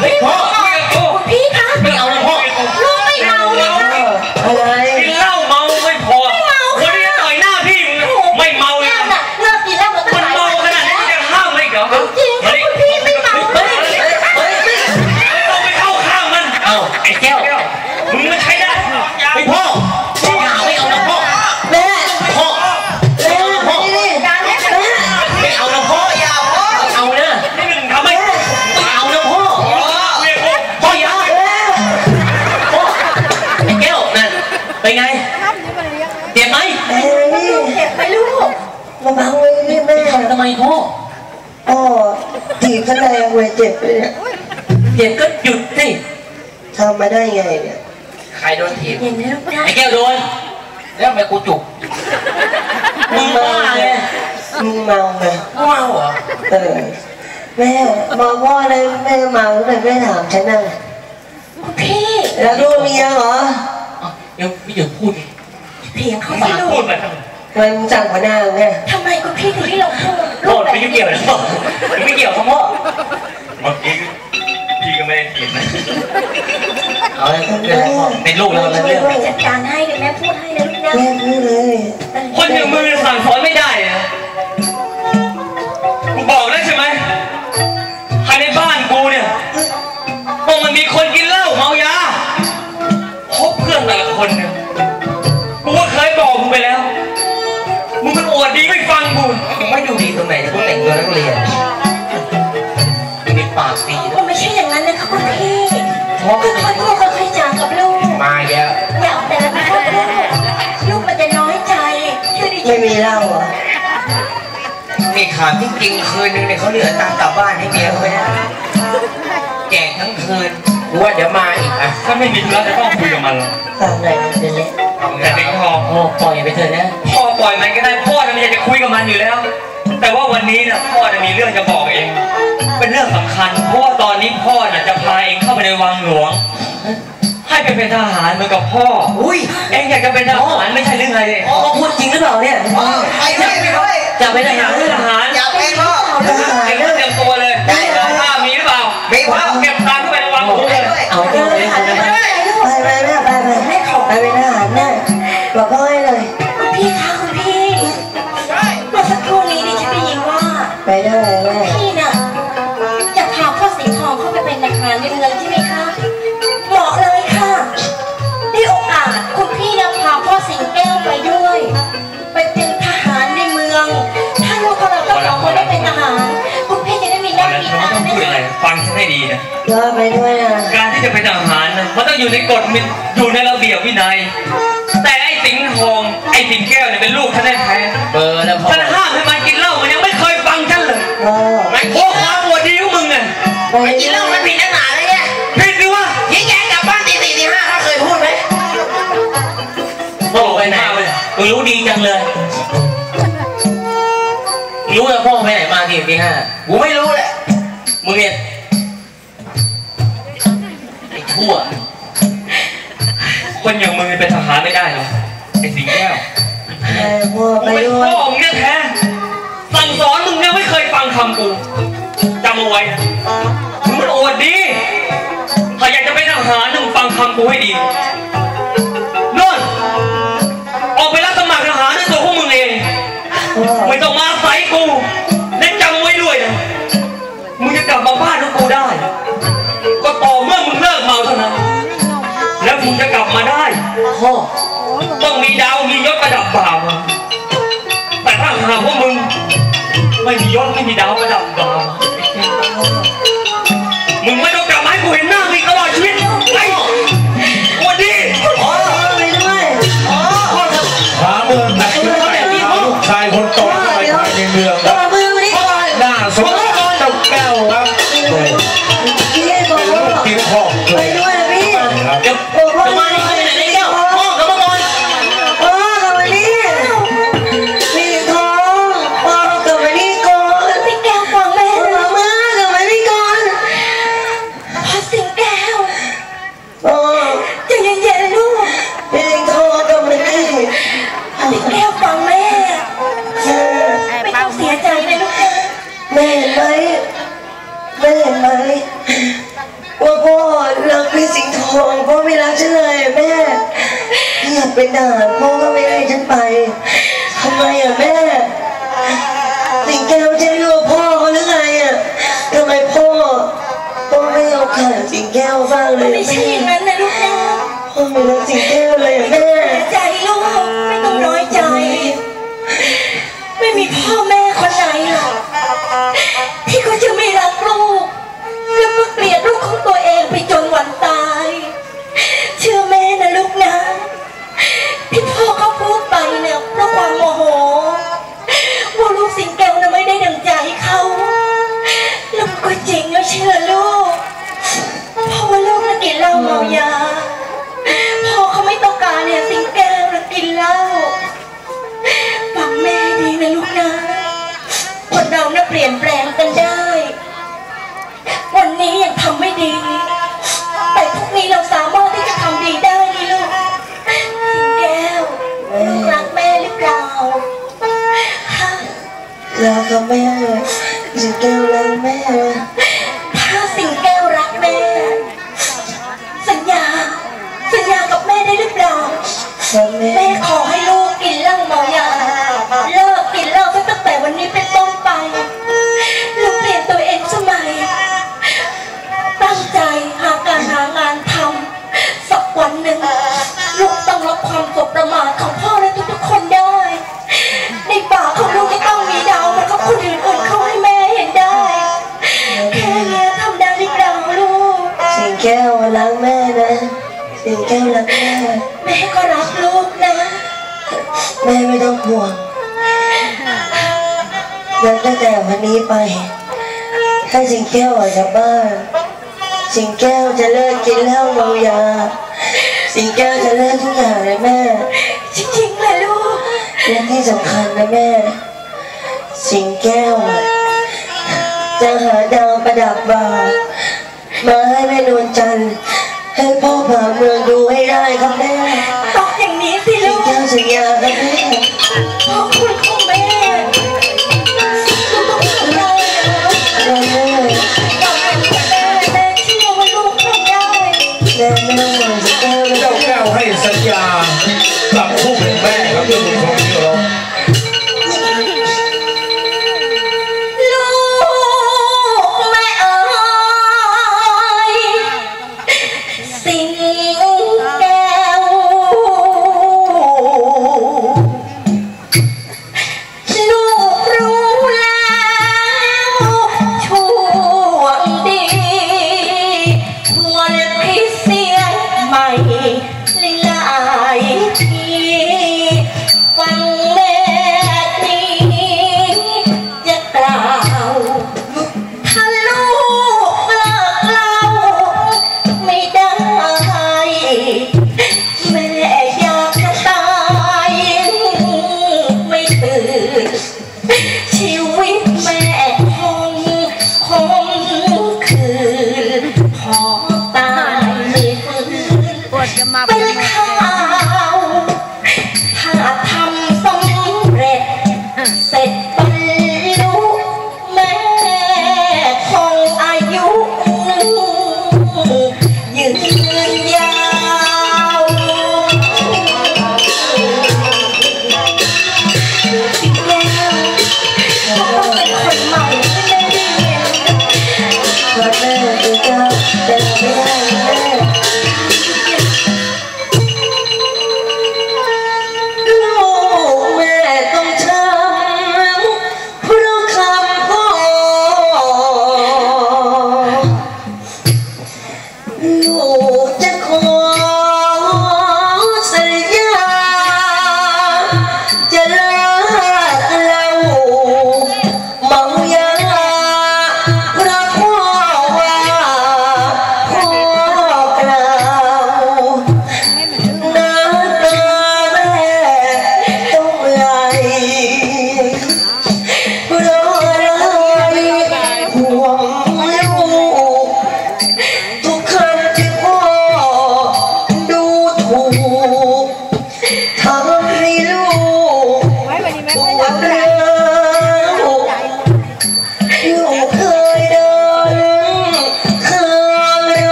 เถีบข้างในเลยเจ็บเลยเนี่ยเจ็บก็หยุดสิทำมาได้ไงเนี่ย ใครโดนถีบอย่างนี้ลูกนะไอ้แก้วโดน แล้วทำไมกูจุกมึงบ้าไงมึงเมาไงเมาเหรอเออแม่มาพ่อเลยแม่เมาเลยแม่ถามฉันน่ะคุณพี่แล้วลูกเมียเหรอ เอาเดี๋ยวพี่เดี๋ยวพูดดิเถียงเขาฝาสิกลูพูดกมาทำไมทำไมมึงสั่งหัวหน้าไงทำไมคุณพี่ถึงให้เราพูดโทษไม่เกี่ยวนะพ่อไม่เกี่ยวครับพ่อเมื่อกี้พี่ก็ไม่ได้ถีบนะเอาเลยเรื่องอะไรพ่อเป็นลูกเราแล้วเรื่องไปจัดการให้เดี๋ยวแม่พูดให้นะลูกนะแม่พูดเลยคนอย่างมึงสั่งสอนไม่ได้นะ ตรงไหนกูแต่งตัวนักเรียนมีปากดีนะมันไม่ใช่อย่างนั้นนะคะคุณพี่ค่อยๆพูดค่อยๆจากับลูกมาแย่อย่าเอาแต่ละพูดลูกลูกมันจะน้อยใจชื่อดิไม่มีเหล้าเหรอนี่ขาดที่จริงคืนนึงเนี่ยเขาเหลือตังกลับบ้านให้เมียเขาไปนะแจกทั้งคืนกูว่าเดี๋ยวมาอีกอะถ้าไม่มีธุระจะต้องคุยกับมันหรอกฟังหน่อยมันเป็นเละแต่เด็กพอโอ้ปล่อยไปเถอะนะพ่อปล่อยมันก็ได้พ่อจะไมอยากจะคุยกับมันอยู่แล้ว แต่ว่าวันนี้นะพ่อจะมีเรื่องจะบอกเอง เป็นเรื่องสำคัญ เพราะว่าตอนนี้พ่อน่ะจะพาเองเข้าไปในวังหลวง ให้ไปเป็นทหารเหมือนกับพ่อ อุ้ย เองอยากจะเป็นทหารไม่ใช่เรื่องอะไรเลยพ่อพูดจริงหรือเปล่าเนี่ยไปด้วยไปด้วยจะไปไหนอยากเป็นทหารอยากเป็นพ่อ ดีนะรอไปด้วยนะการที่จะเป็นทหารนะมันต้องอยู่ในกฎมิอยู่ในระเบียบวินัย แต่ไอ้สิงห์ทองไอ้สิงแก้วเนี่ยเป็นลูกท่านแท้เบอร์แล้วพ่อๆฉันห้ามให้มันกินเหล้ามันยังไม่เคยฟังฉันเลยพ่อไอ้พวกความอวดดีของมึงไงไปกินเหล้ามันผิดผิดดิวะยี่แกกลับบ้านตีสี่ตีห้าเขาเคยพูดไหมพ่อไปไหนเลยมึงรู้ดีจังเลยมึงรู้แล้วพ่อไปไหนมากี่ตีห้ากูไม่รู้แหละมึงเนี่ยไอ้ ชั่ว คนอย่างมึงเป็นทหารไม่ได้หรอกไอ้สิงแก้วไปพ่อกูไปเป็นด้วยพ่อมึงแท้ๆสั่งสอนมึงเนี่ยไม่เคยฟังคำกูจำเอาไว้นะมึงมันอวดดี ถ้าอยากจะเป็นทหารมึงฟังคำกูให้ดีโน่นออกไปรับสมัครทหารด้วยตัวพวกมึงเองพ่อไม่ต้องมาใส่กูและจำไว้ด้วยนะมึงจะกลับมาบ้านของกูได้ ก็ต่อเมื่อมึงเลิกเมา เท่านั้นแล้วมึงจะกลับมาได้ พ่อ ต้องมีดาวมียศประดับบ่ามาแต่ถ้าหากว่ามึง ไม่มียศไม่มีดาวประดับบ่ามามึงไม่ต้อง ว่าพ่อรักพี่สิงห์ทองพ่อไม่รักฉันเลยแม่อยากเป็นทารพ่อก็ไม่ให้ฉันไปทำไมอะแม่ สิงแก้วใช่ลูกพ่อเขาหรือไงอะทำไมพ่อพ่อไม่เอาขาดสิงแก้วบ้างเลยไม่ใช่อย่างนั้นนะลูกนะพ่อไม่รักสิงแก้วเลยแม่ แก้วรักแม่นะสิงแก้วรักแม่ แม่ก็รักลูกนะ แม่ไม่ต้องห่วงนับตั้งแต่วันนี้ไป ถ้าสิงแก้วออกจากบ้านสิงแก้วจะเลิกกินเหล้าเมายา สิงแก้วจะเลิกทุกอย่างเลยแม่ จริงๆเลยลูกและที่สำคัญนะแม่ สิงแก้ว จะหาดาวประดับบาร์ มาให้แม่นวลจันทร์ให้พ่อผ่าเมืองดูให้ได้ครับแม่ต้องอย่างนี้สิลูกเจ้าสัญญาครับแม่ ขอบคุณ mama. Oh.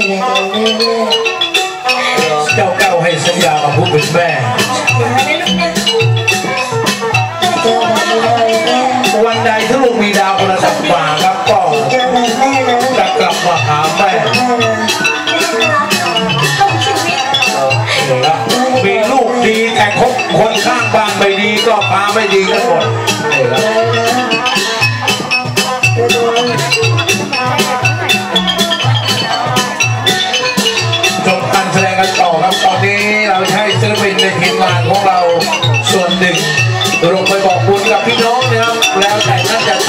เจ้าแก้วให้สัญญากับผู้เป็นแม่เบิ้ลวันใดถ้าลูกมีดาวคนละสักป่าครับก็จอแบบแม่นะจะกลับมาหาแม่มีลูกดีแต่คบคนข้างบ้านไม่ดีก็พาไม่ดีกันหมด ในทีมงานของเราส่วนหนึ่งลงไปบอกบุญกับพี่น้องนะครับแล้วแต่